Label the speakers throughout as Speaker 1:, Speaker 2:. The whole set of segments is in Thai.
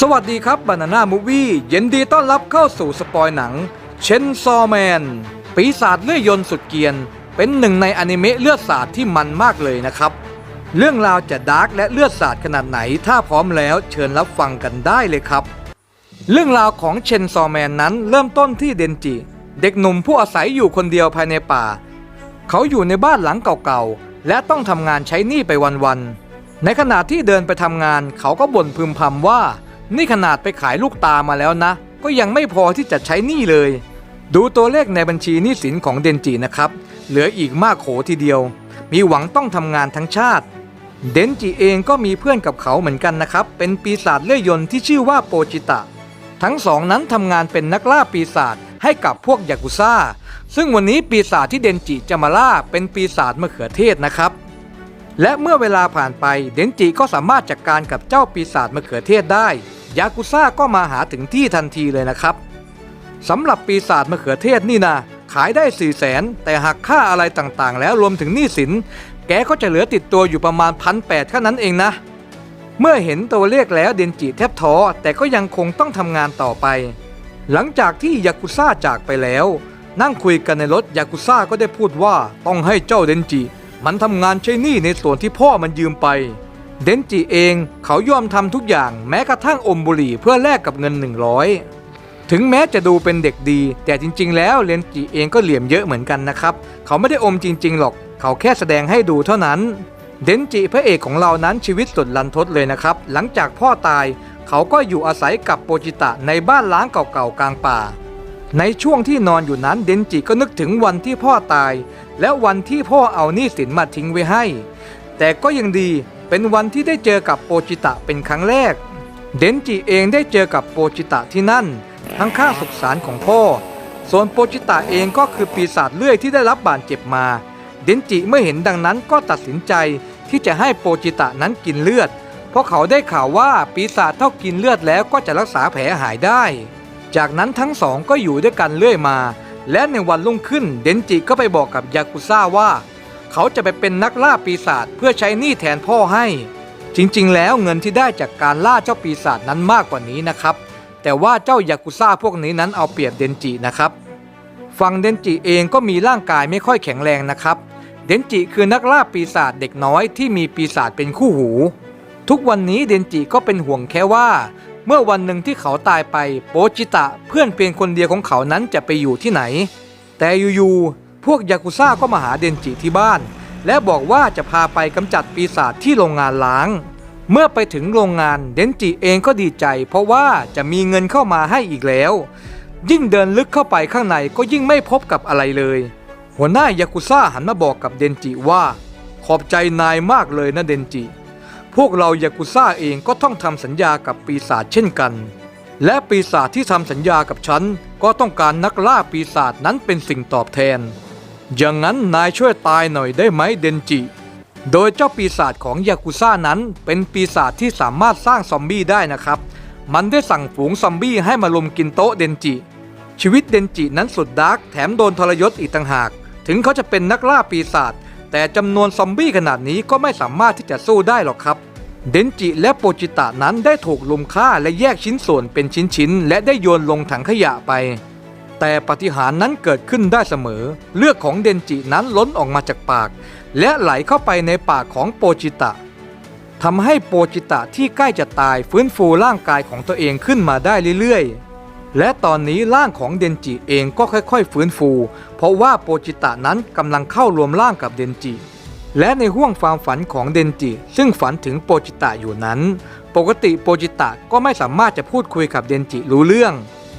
Speaker 1: สวัสดีครับบานาน่ามูวี่ยินดีต้อนรับเข้าสู่สปอยหนัง เชนซอแมน ปีศาจเลื่อยยนต์สุดเกียน เป็นหนึ่งในอนิเมะเลือดสาดที่มันมากเลยนะครับ เรื่องราวจะดาร์กและเลือดสาดขนาดไหน ถ้าพร้อมแล้วเชิญรับฟังกันได้เลยครับ เรื่องราวของเชนซอแมนนั้นเริ่มต้นที่เดนจิ เด็กหนุ่มผู้อาศัยอยู่คนเดียวภายในป่า เขาอยู่ในบ้านหลังเก่าๆ และต้องทำงานใช้หนี้ไปวันๆ ในขณะที่เดินไปทำงานเขาก็บ่นพึมพำว่า นี่ขนาดไปขายลูกตามาแล้วนะ ก็ยังไม่พอที่จะใช้หนี้เลย ดูตัวเลขในบัญชีหนี้สินของเดนจินะครับ เหลืออีกมากโขทีเดียว มีหวังต้องทำงานทั้งชาติ เดนจิเองก็มีเพื่อนกับเขาเหมือนกันนะครับ เป็นปีศาจเลื่อยยนต์ที่ชื่อว่าโปจิตะ ทั้งสองนั้นทำงานเป็นนักล่าปีศาจให้กับพวกยากุซ่า ซึ่งวันนี้ปีศาจที่เดนจิจะมาล่าเป็นปีศาจมะเขือเทศนะครับ และเมื่อเวลาผ่านไปเดนจิก็สามารถจัดกการกับเจ้าปีศาจมะเขือเทศได้ ยากุซ่าก็มาหาถึงที่ทันทีเลยนะครับสำหรับปีศาจมะเขือเทศนี่นะขายได้4ี่แสนแต่หักค่าอะไรต่างๆ แล้วรวมถึงหนี้สิน แกก็จะเหลือติดตัวอยู่ประมาณพันแปดแค่นั้นเองนะ เมื่อเห็นตัวเลขแล้วเดนจิแทบท้อแต่ก็ยังคงต้องทำงานต่อไป หลังจากที่ยากุซ่าจากไปแล้ว นั่งคุยกันในรถยากุซ่าก็ได้พูดว่าต้องให้เจ้าเดนจิ มันทำงานใช้หนี้ในส่วนที่พ่อมันยืมไป เดนจิเองเขายอมทำทุกอย่างแม้กระทั่งอมบุหรี่เพื่อแลกกับเงิน 100 ถึงแม้จะดูเป็นเด็กดี แต่จริง ๆ แล้วเดนจิเองก็เหลี่ยมเยอะเหมือนกันนะครับ เขาไม่ได้อมจริง ๆ หรอก เขาแค่แสดงให้ดูเท่านั้น เดนจิพระเอกของเรานั้นชีวิตสุดลันทดเลยนะครับ หลังจากพ่อตาย เขาก็อยู่อาศัยกับโปจิตะในบ้านล้างเก่าๆกลางป่า ในช่วงที่นอนอยู่นั้นเดนจิก็นึกถึงวันที่พ่อตาย และวันที่พ่อเอาหนี้สินมาทิ้งไว้ให้ แต่ก็ยังดีเป็นวันที่ได้เจอกับโปจิตะเป็นครั้งแรก เดนจิเองได้เจอกับโปจิตะที่นั่น ทั้งข้าสุสานของพ่อ ส่วนโปจิตะเองก็คือปีศาจเลื่อยที่ได้รับบาดเจ็บมา เดนจิเมื่อเห็นดังนั้นก็ตัดสินใจที่จะให้โปจิตะนั้นกินเลือด เพราะเขาได้ข่าวว่าปีศาจเท่ากินเลือดแล้วก็จะรักษาแผลหายได้ จากนั้นทั้งสองก็อยู่ด้วยกันเรื่อยมา และในวันรุ่งขึ้นเดนจิก็ไปบอกกับยากุซ่าว่า เขาจะไปเป็นนักล่าปีศาจเพื่อใช้หนี้แทนพ่อให้ จริงๆ แล้วเงินที่ได้จากการล่าเจ้าปีศาจนั้นมากกว่านี้นะครับ แต่ว่าเจ้ายากุซ่าพวกนี้นั้นเอาเปรียบเดนจินะครับฝั่งเดนจิเองก็มีร่างกายไม่ค่อยแข็งแรงนะครับ เดนจิคือนักล่าปีศาจเด็กน้อยที่มีปีศาจเป็นคู่หู ทุกวันนี้เดนจิก็เป็นห่วงแค่ว่า เมื่อวันหนึ่งที่เขาตายไปโปจิตะเพื่อนเพียงคนเดียวของเขานั้นจะไปอยู่ที่ไหน แต่อยู่ๆพวกยากุซ่าก็มาหาเดนจิที่บ้าน และบอกว่าจะพาไปกำจัดปีศาจที่โรงงานล้าง เมื่อไปถึงโรงงานเดนจิเองก็ดีใจ เพราะว่าจะมีเงินเข้ามาให้อีกแล้ว ยิ่งเดินลึกเข้าไปข้างในก็ยิ่งไม่พบกับอะไรเลย หัวหน้ายากุซ่าหันมาบอกกับเดนจิว่า ขอบใจนายมากเลยนะเดนจิ พวกเรายากุซ่าเองก็ต้องทำสัญญากับปีศาจเช่นกัน และปีศาจที่ทำสัญญากับฉัน ก็ต้องการนักล่าปีศาจนั้นเป็นสิ่งตอบแทน อย่างนั้นนายช่วยตายหน่อยได้ไหมเดนจิ โดยเจ้าปีศาจของยากุซ่านั้น เป็นปีศาจที่สามารถสร้างซอมบี้ได้นะครับ มันได้สั่งฝูงซอมบี้ให้มาลุมกินโต๊ะเดนจิ ชีวิตเดนจินั้นสุดดาร์กแถมโดนทรยศอีกต่างหาก ถึงเขาจะเป็นนักล่าปีศาจแต่จำนวนซอมบี้ขนาดนี้ก็ไม่สามารถที่จะสู้ได้หรอกครับ เดนจิและโปจิตะนั้นได้ถูกลุมฆ่าและแยกชิ้นส่วนเป็นชิ้นๆ และได้โยนลงถังขยะไป แต่ปฏิหารนั้นเกิดขึ้นได้เสมอ เลือดของเดนจินั้นล้นออกมาจากปาก และไหลเข้าไปในปากของโปจิตะทำให้โปจิตะที่ใกล้จะตายฟื้นฟูร่างกายของตัวเองขึ้นมาได้เรื่อยๆ และตอนนี้ร่างของเดนจิเองก็ค่อยๆ ฟื้นฟู เพราะว่าโปจิตะนั้นกำลังเข้ารวมร่างกับเดนจิ และในห้วงความฝันของเดนจิ ซึ่งฝันถึงโปจิตะอยู่นั้น ปกติโปจิตะก็ไม่สามารถจะพูดคุยกับเดนจิรู้เรื่อง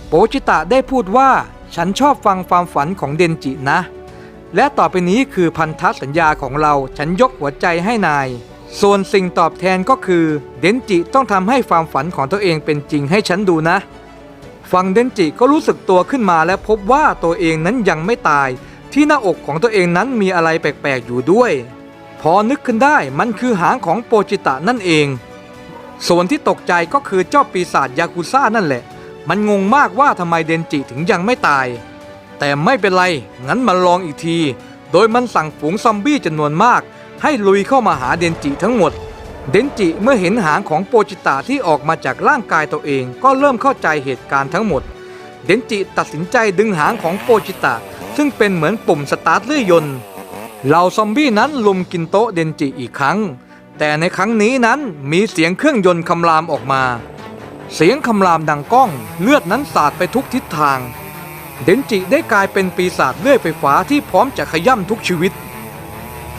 Speaker 1: โปจิตะได้พูดว่าฉันชอบฟังความฝันของเดนจินะ และต่อไปนี้คือพันธสัญญาของเราฉันยกหัวใจให้นาย ส่วนสิ่งตอบแทนก็คือ เดนจิต้องทำให้ความฝันของตัวเองเป็นจริงให้ฉันดูนะฟังเดนจิก็รู้สึกตัวขึ้นมาและพบว่าตัวเองนั้นยังไม่ตาย ที่หน้าอกของตัวเองนั้นมีอะไรแปลกๆอยู่ด้วย พอนึกขึ้นได้มันคือหางของโปจิตะนั่นเอง ส่วนที่ตกใจก็คือเจ้าปีศาจยากุซ่านั่นแหละ มันงงมากว่าทำไมเดนจิถึงยังไม่ตาย แต่ไม่เป็นไร งั้นมาลองอีกที โดยมันสั่งฝูงซอมบี้จำนวนมาก ให้ลุยเข้ามาหาเดนจิทั้งหมด เดนจิเมื่อเห็นหางของโปจิตะที่ออกมาจากร่างกายตัวเอง ก็เริ่มเข้าใจเหตุการณ์ทั้งหมด เดนจิตัดสินใจดึงหางของโปจิตะซึ่งเป็นเหมือนปุ่มสตาร์ทเลื่อยยนต์ เหล่าซอมบี้นั้นลุมกินโต๊ะเดนจิอีกครั้ง แต่ในครั้งนี้นั้นมีเสียงเครื่องยนต์คำรามออกมา เสียงคำรามดังก้อง เลือดนั้นสาดไปทุกทิศทาง เดนจิได้กลายเป็นปีศาจเลื่อยไฟฟ้าที่พร้อมจะขย่ำทุกชีวิต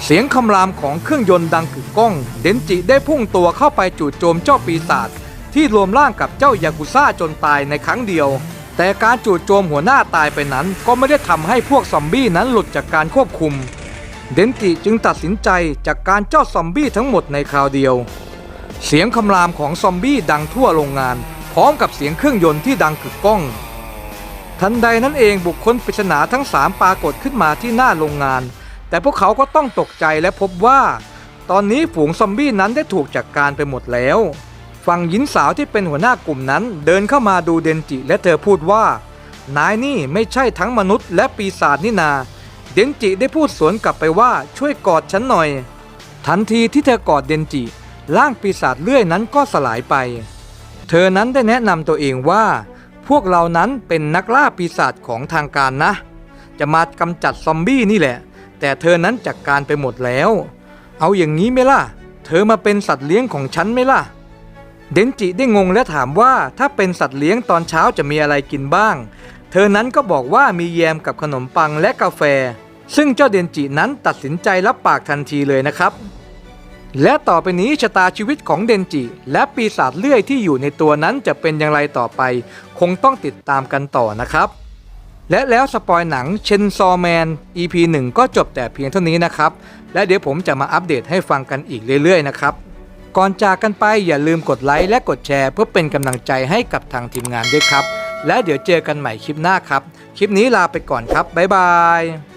Speaker 1: เสียงคำรามของเครื่องยนต์ดังกึกก้อง เดนจิได้พุ่งตัวเข้าไปจู่โจมเจ้าปีศาจที่รวมร่างกับเจ้ายากุซ่าจนตายในครั้งเดียว แต่การจู่โจมหัวหน้าตายไปนั้นก็ไม่ได้ทำให้พวกซอมบี้นั้นหลุดจากการควบคุม เดนจิจึงตัดสินใจจากการเจ้าซอมบี้ทั้งหมดในคราวเดียว เสียงคำรามของซอมบี้ดังทั่วโรงงาน พร้อมกับเสียงเครื่องยนต์ที่ดังกึกก้อง ทันใดนั้นเองบุคคลปริศนาทั้งสามปรากฏขึ้นมาที่หน้าโรงงาน แต่พวกเขาก็ต้องตกใจและพบว่า ตอนนี้ฝูงซอมบี้นั้นได้ถูกจัดกการไปหมดแล้วฝั่งหญิงสาวที่เป็นหัวหน้ากลุ่มนั้นเดินเข้ามาดูเดนจิและเธอพูดว่า นายนี่ไม่ใช่ทั้งมนุษย์และปีศาจนี่นา เดนจิได้พูดสวนกลับไปว่าช่วยกอดฉันหน่อย ทันทีที่เธอกอดเดนจิ ร่างปีศาจเลื่อยนั้นก็สลายไป เธอนั้นได้แนะนำตัวเองว่า พวกเรานั้นเป็นนักล่าปีศาจของทางการนะ จะมากำจัดซอมบี้นี่แหละ แต่เธอนั้นจัดกการไปหมดแล้ว เอาอย่างนี้ไหมล่ะ เธอมาเป็นสัตว์เลี้ยงของฉันไหมล่ะ เดนจิได้งงและถามว่าถ้าเป็นสัตว์เลี้ยงตอนเช้าจะมีอะไรกินบ้างเธอนั้นก็บอกว่ามีแยมกับขนมปังและกาแฟ ซึ่งเจ้าเดนจินั้นตัดสินใจรับปากทันทีเลยนะครับ และต่อไปนี้ชะตาชีวิตของเดนจิ และปีศาจเลื่อยที่อยู่ในตัวนั้นจะเป็นอย่างไรต่อไป คงต้องติดตามกันต่อนะครับ และแล้วสปอยหนังเชนซอแมน EP 1 ก็จบแต่เพียงเท่านี้นะครับ และเดี๋ยวผมจะมาอัปเดตให้ฟังกันอีกเรื่อยๆนะครับก่อนจากกันไปอย่าลืมกดไลค์และกดแชร์เพื่อเป็นกำลังใจให้กับทางทีมงานด้วยครับ และเดี๋ยวเจอกันใหม่คลิปหน้าครับ คลิปนี้ลาไปก่อนครับ บ๊ายบาย